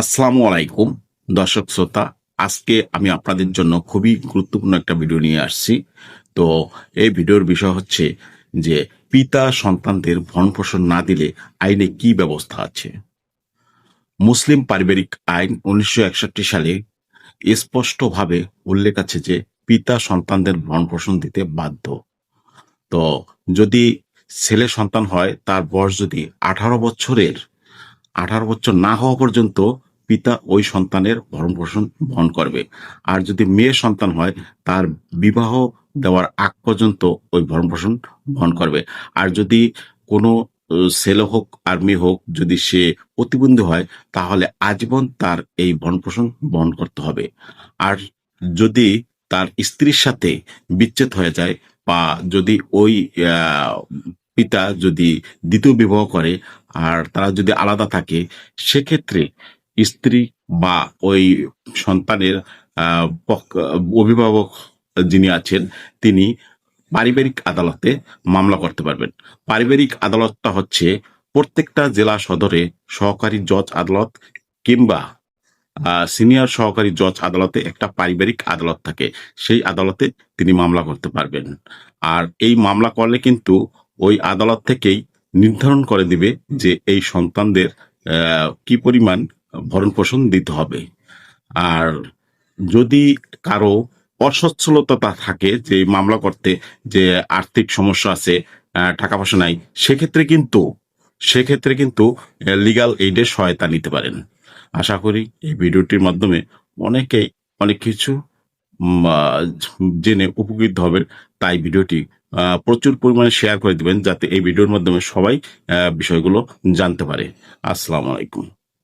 আসসালামু আলাইকুম, দর্শক শ্রোতা। আজকে আমি আপনাদের জন্য খুবই গুরুত্বপূর্ণ একটা ভিডিও নিয়ে আসছি। তো এই ভিডিওর বিষয় হচ্ছে যে পিতা সন্তানদের ভরণ পোষণ না দিলে আইনে কি ব্যবস্থা আছে? মুসলিম পারিবারিক আইন উনিশশো একষট্টি সালে স্পষ্টভাবে উল্লেখ আছে যে পিতা সন্তানদের ভরণ পোষণ দিতে বাধ্য। তো যদি ছেলে সন্তান হয়, তার বয়স যদি আঠারো বছরের, আঠারো বছর না হওয়া পর্যন্ত পিতা ওই সন্তানের ভরণ পোষণ বহন করবে। আর যদি মেয়ে সন্তান হয়, তার বিবাহ দেওয়ার আগ পর্যন্ত ওই ভরণ পোষণ বহন করবে। আর যদি কোনো ছেলে হোক, আর মেয়ে হোক, যদি সে প্রতিবন্ধী হয়, তাহলে আজীবন তার এই ভরণ পোষণ বহন করতে হবে। আর যদি তার স্ত্রীর সাথে বিচ্ছেদ হয়ে যায়, বা যদি ওই পিতা যদি দ্বিতীয় বিবাহ করে, আর তারা যদি আলাদা থাকে, সেক্ষেত্রে স্ত্রী বা ওই সন্তানের অভিভাবক যিনি আছেন, তিনি পারিবারিক আদালতে মামলা করতে পারবেন। পারিবারিক আদালতটা হচ্ছে প্রত্যেকটা জেলা সদরে সহকারী জজ আদালত কিংবা সিনিয়র সহকারী জজ আদালতে একটা পারিবারিক আদালত থাকে। সেই আদালতে তিনি মামলা করতে পারবেন। আর এই মামলা করলে কিন্তু ওই আদালত থেকেই নির্ধারণ করে দিবে যে এই সন্তানদের কি পরিমাণ ভরণ পোষণ দিতে হবে। আর যদি কারও অসচ্ছলতা থাকে, যে মামলা করতে, যে আর্থিক সমস্যা আছে টাকা পয়সা নাই, সেক্ষেত্রে কিন্তু সেক্ষেত্রে কিন্তু লিগাল এইডের সহায়তা নিতে পারেন। আশা করি এই ভিডিওটির মাধ্যমে অনেকেই অনেক কিছু জেনে উপকৃত হবেন। তাই ভিডিওটি প্রচুর পরিমাণে শেয়ার করে দিবেন, যাতে এই ভিডিওর মাধ্যমে সবাই বিষয়গুলো জানতে পারে। আসসালামু আলাইকুম।